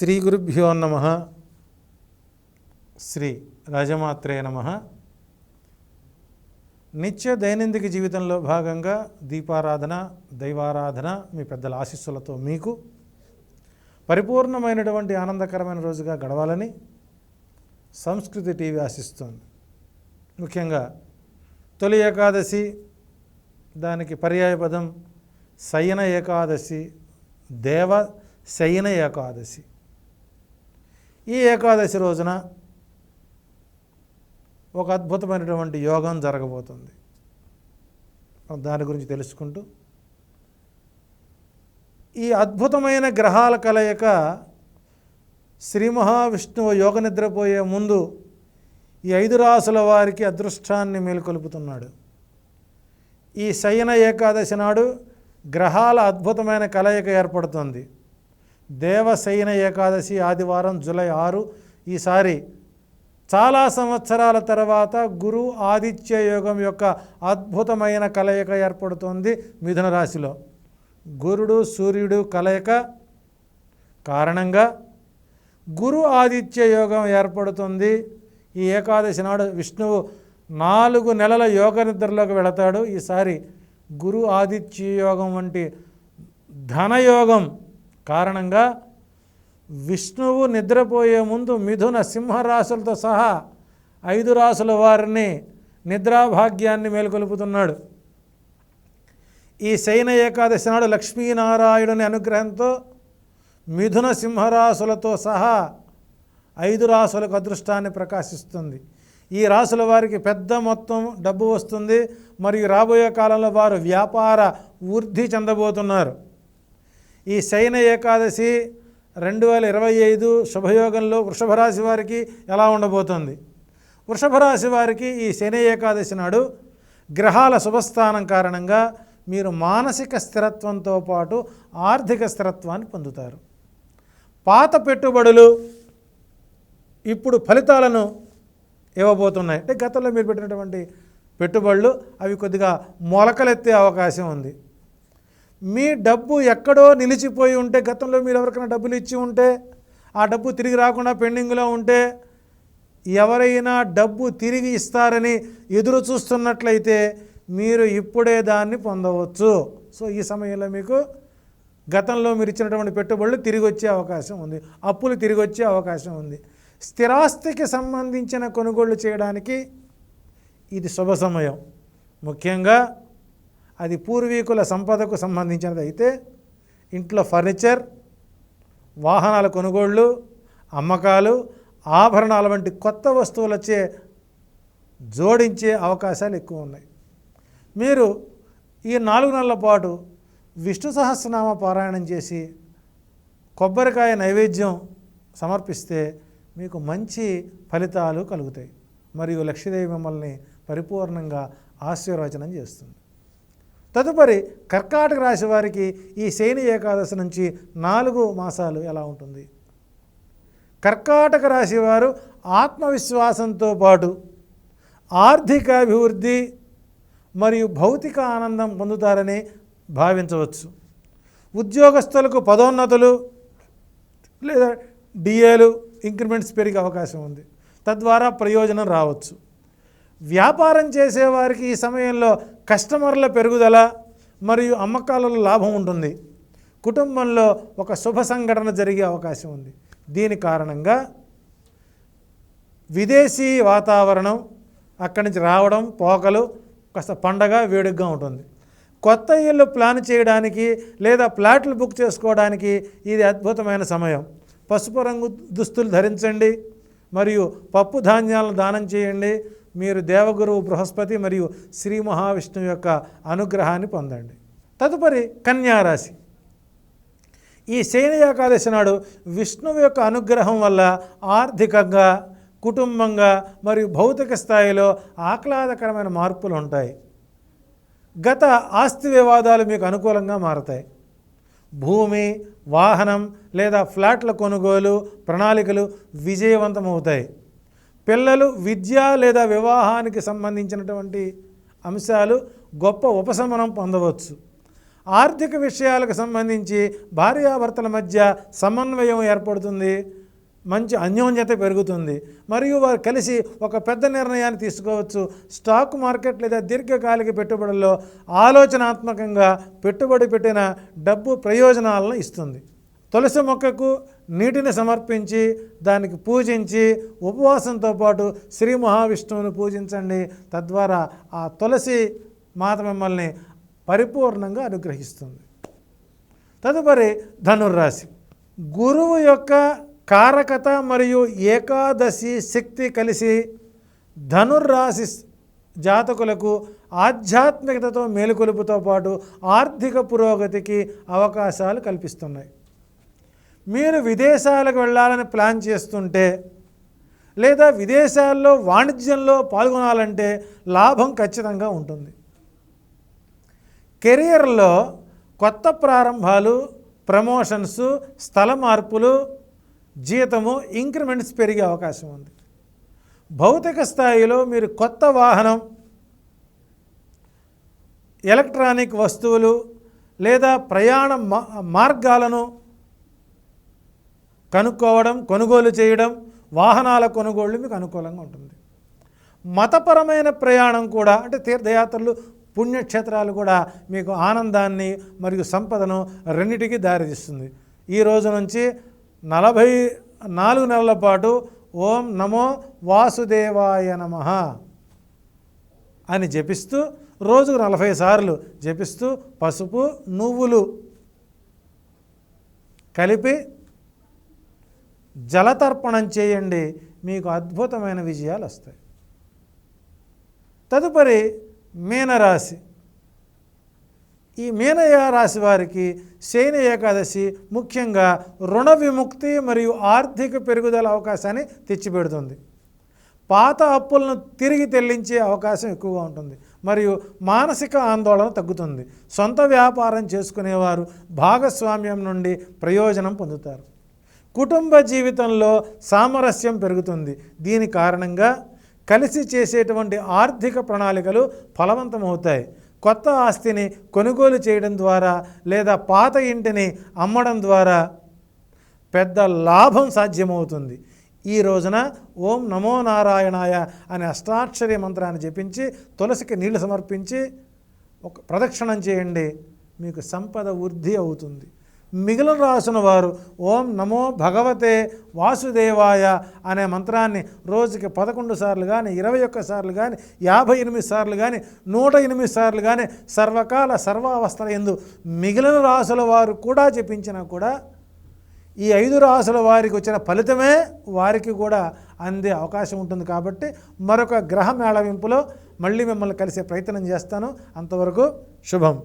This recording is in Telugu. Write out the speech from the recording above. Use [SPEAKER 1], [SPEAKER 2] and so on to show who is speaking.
[SPEAKER 1] శ్రీ గురుభ్యో నమ. శ్రీ రాజమాత్రే నమ. నిత్య దైనందిక జీవితంలో భాగంగా దీపారాధన దైవారాధన మీ పెద్దల ఆశీస్సులతో మీకు పరిపూర్ణమైనటువంటి ఆనందకరమైన రోజుగా గడవాలని సంస్కృతి టీవీ ఆశిస్తోంది. ముఖ్యంగా తొలి ఏకాదశి దానికి పర్యాయపదం శయన ఏకాదశి దేవ శయన ఏకాదశి. ఈ ఏకాదశి రోజున ఒక అద్భుతమైనటువంటి యోగం జరగబోతుంది. దాని గురించి తెలుసుకుంటూ ఈ అద్భుతమైన గ్రహాల కలయిక శ్రీ మహావిష్ణువు యోగ నిద్రపోయే ముందు ఈ ఐదు రాసుల వారికి అదృష్టాన్ని మేలుకొలుపుతున్నాడు. ఈ శయన ఏకాదశి నాడు గ్రహాల అద్భుతమైన కలయిక ఏర్పడుతుంది. దేవశయన ఏకాదశి ఆదివారం జూలై ఆరు. ఈసారి చాలా సంవత్సరాల తర్వాత గురు ఆదిత్య యోగం యొక్క అద్భుతమైన కలయిక ఏర్పడుతుంది మిథున రాశిలో. గురుడు సూర్యుడు కలయిక కారణంగా గురు ఆదిత్య యోగం ఏర్పడుతుంది. ఈ ఏకాదశి నాడు విష్ణువు నాలుగు నెలల యోగ నిద్రలోకి వెళతాడు. ఈసారి గురు ఆదిత్య యోగం వంటి ధనయోగం కారణంగా విష్ణువు నిద్రపోయే ముందు మిథున సింహరాశులతో సహా ఐదు రాసుల వారిని నిద్రాభాగ్యాన్ని మేల్కొలుపుతున్నాడు. ఈ శయన ఏకాదశి నాడు లక్ష్మీనారాయణుని అనుగ్రహంతో మిథున సింహరాశులతో సహా ఐదు రాసులకు అదృష్టాన్ని ప్రకాశిస్తుంది. ఈ రాసుల వారికి పెద్ద మొత్తం డబ్బు వస్తుంది. మరియు రాబోయే కాలంలో వారు వ్యాపార వృద్ధి చెందబోతున్నారు. ఈ శయన ఏకాదశి రెండు వేల ఇరవై ఐదు శుభయోగంలో వృషభ రాశి వారికి ఎలా ఉండబోతుంది? వృషభ రాశి వారికి ఈ శని ఏకాదశి నాడు గ్రహాల శుభస్థానం కారణంగా మీరు మానసిక స్థిరత్వంతో పాటు ఆర్థిక స్థిరత్వాన్ని పొందుతారు. పాత పెట్టుబడులు ఇప్పుడు ఫలితాలను ఇవ్వబోతున్నాయి. అంటే గతంలో మీరు పెట్టినటువంటి పెట్టుబడులు అవి కొద్దిగా మొలకలెత్తే అవకాశం ఉంది. మీ డబ్బు ఎక్కడో నిలిచిపోయి ఉంటే గతంలో మీరు ఎవరికైనా డబ్బులు ఇచ్చి ఉంటే ఆ డబ్బు తిరిగి రాకుండా పెండింగ్లో ఉంటే ఎవరైనా డబ్బు తిరిగి ఇస్తారని ఎదురు చూస్తున్నట్లయితే మీరు ఇప్పుడే దాన్ని పొందవచ్చు. సో ఈ సమయంలో మీకు గతంలో మీరు ఇచ్చినటువంటి పెట్టుబడులు తిరిగి వచ్చే అవకాశం ఉంది. అప్పులు తిరిగి వచ్చే అవకాశం ఉంది. స్థిరాస్తికి సంబంధించిన కొనుగోళ్ళు చేయడానికి ఇది శుభ సమయం. ముఖ్యంగా అది పూర్వీకుల సంపదకు సంబంధించినది అయితే ఇంట్లో ఫర్నిచర్ వాహనాల కొనుగోళ్ళు అమ్మకాలు ఆభరణాల వంటి కొత్త వస్తువులచే జోడించే అవకాశాలు ఎక్కువ ఉన్నాయి. మీరు ఈ నాలుగు నెలల పాటు విష్ణు సహస్రనామ పారాయణం చేసి కొబ్బరికాయ నైవేద్యం సమర్పిస్తే మీకు మంచి ఫలితాలు కలుగుతాయి. మరియు లక్ష్మీదేవి మిమ్మల్ని పరిపూర్ణంగా ఆశీర్వచనం చేస్తుంది. తదుపరి కర్కాటక రాశి వారికి ఈ శని ఏకాదశి నుంచి నాలుగు మాసాలు ఎలా ఉంటుంది? కర్కాటక రాశి వారు ఆత్మవిశ్వాసంతో పాటు ఆర్థిక అభివృద్ధి మరియు భౌతిక ఆనందం పొందుతారని భావించవచ్చు. ఉద్యోగస్తులకు పదోన్నతులు లేదా డిఏలు ఇంక్రిమెంట్స్ పెరిగే అవకాశం ఉంది. తద్వారా ప్రయోజనం రావచ్చు. వ్యాపారం చేసేవారికి ఈ సమయంలో కస్టమర్ల పెరుగుదల మరియు అమ్మకాలలో లాభం ఉంటుంది. కుటుంబంలో ఒక శుభ సంఘటన జరిగే అవకాశం ఉంది. దీని కారణంగా విదేశీ వాతావరణం అక్కడి నుంచి రావడం పోకలు కాస్త పండగ వేడుగ్గా ఉంటుంది. కొత్త ఇల్లు ప్లాన్ చేయడానికి లేదా ప్లాట్లు బుక్ చేసుకోవడానికి ఇది అద్భుతమైన సమయం. పసుపు రంగు దుస్తులు ధరించండి మరియు పప్పు ధాన్యాలను దానం చేయండి. మీరు దేవగురువు బృహస్పతి మరియు శ్రీ మహావిష్ణువు యొక్క అనుగ్రహాన్ని పొందండి. తదుపరి కన్యారాశి. ఈ శయన ఏకాదశి నాడు విష్ణువు యొక్క అనుగ్రహం వల్ల ఆర్థికంగా కుటుంబంగా మరియు భౌతిక స్థాయిలో ఆహ్లాదకరమైన మార్పులు ఉంటాయి. గత ఆస్తి వివాదాలు మీకు అనుకూలంగా మారతాయి. భూమి వాహనం లేదా ఫ్లాట్ల కొనుగోలు ప్రణాళికలు విజయవంతమవుతాయి. పిల్లలు విద్య లేదా వివాహానికి సంబంధించినటువంటి అంశాలు గొప్ప ఉపశమనం పొందవచ్చు. ఆర్థిక విషయాలకు సంబంధించి భార్యాభర్తల మధ్య సమన్వయం ఏర్పడుతుంది మంచి అన్యోన్యత పెరుగుతుంది. మరియు వారు కలిసి ఒక పెద్ద నిర్ణయాన్ని తీసుకోవచ్చు. స్టాక్ మార్కెట్ లేదా దీర్ఘకాలిక పెట్టుబడుల్లో ఆలోచనాత్మకంగా పెట్టుబడి పెట్టిన డబ్బు ప్రయోజనాలను ఇస్తుంది. తులసి మొక్కకు నీటిని సమర్పించి దానికి పూజించి ఉపవాసంతో పాటు శ్రీ మహావిష్ణువుని పూజించండి. తద్వారా ఆ తులసి మాత మిమ్మల్ని పరిపూర్ణంగా అనుగ్రహిస్తుంది. తదుపరి ధనుర్రాశి. గురువు యొక్క కారకత మరియు ఏకాదశి శక్తి కలిసి ధనుర్రాశి జాతకులకు ఆధ్యాత్మికతతో మేలుకొలుపుతో పాటు ఆర్థిక పురోగతికి అవకాశాలు కల్పిస్తున్నాయి. మీరు విదేశాలకు వెళ్ళాలని ప్లాన్ చేస్తుంటే లేదా విదేశాల్లో వాణిజ్యంలో పాల్గొనాలంటే లాభం ఖచ్చితంగా ఉంటుంది. కెరియర్లో కొత్త ప్రారంభాలు ప్రమోషన్స్ స్థల మార్పులు జీతము ఇంక్రిమెంట్స్ పెరిగే అవకాశం ఉంది. భౌతిక స్థాయిలో మీరు కొత్త వాహనం ఎలక్ట్రానిక్ వస్తువులు లేదా ప్రయాణ మా- మార్గాలను కనుక్కోవడం కొనుగోలు చేయడం వాహనాల కొనుగోళ్ళు మీకు అనుకూలంగా ఉంటుంది. మతపరమైన ప్రయాణం కూడా అంటే తీర్థయాత్రలు పుణ్యక్షేత్రాలు కూడా మీకు ఆనందాన్ని మరియు సంపదను రెండిటికి దారితీస్తుంది. ఈ రోజు నుంచి నలభై నాలుగు నెలల పాటు ఓం నమో వాసుదేవాయ నమః అని జపిస్తూ రోజుకు నలభై సార్లు జపిస్తూ పసుపు నువ్వులు కలిపి జలతర్పణం చేయండి మీకు అద్భుతమైన విజయాలు వస్తాయి. తదుపరి మీనరాశి. ఈ మీనయ రాశి వారికి శయన ఏకాదశి ముఖ్యంగా రుణ విముక్తి మరియు ఆర్థిక పెరుగుదల అవకాశాన్ని తెచ్చిపెడుతుంది. పాత అప్పులను తిరిగి చెల్లించే అవకాశం ఎక్కువగా ఉంటుంది. మరియు మానసిక ఆందోళన తగ్గుతుంది. సొంత వ్యాపారం చేసుకునేవారు భాగస్వామ్యం నుండి ప్రయోజనం పొందుతారు. కుటుంబ జీవితంలో సామరస్యం పెరుగుతుంది. దీని కారణంగా కలిసి చేసేటువంటి ఆర్థిక ప్రణాళికలు ఫలవంతమవుతాయి. కొత్త ఆస్తిని కొనుగోలు చేయడం ద్వారా లేదా పాత ఇంటిని అమ్మడం ద్వారా పెద్ద లాభం సాధ్యమవుతుంది. ఈ రోజున ఓం నమో నారాయణాయ అనే అష్టాక్షరి మంత్రాన్ని జపించి తులసికి నీళ్ళు సమర్పించి ఒక ప్రదక్షిణం చేయండి. మీకు సంపద వృద్ధి అవుతుంది. మిగిలిన రాసిన వారు ఓం నమో భగవతే వాసుదేవాయ అనే మంత్రాన్ని రోజుకి పదకొండు సార్లు కానీ ఇరవై ఒక్క సార్లు కానీ యాభై ఎనిమిది సార్లు కానీ నూట ఎనిమిది సార్లు కానీ సర్వకాల సర్వావస్థల ఎందు మిగిలిన రాసుల వారు కూడా జపించినా కూడా ఈ ఐదు రాసుల వారికి వచ్చిన ఫలితమే వారికి కూడా అందే అవకాశం ఉంటుంది కాబట్టి మరొక గ్రహ మేళవింపులో మళ్ళీ మిమ్మల్ని కలిసే ప్రయత్నం చేస్తాను. అంతవరకు శుభం.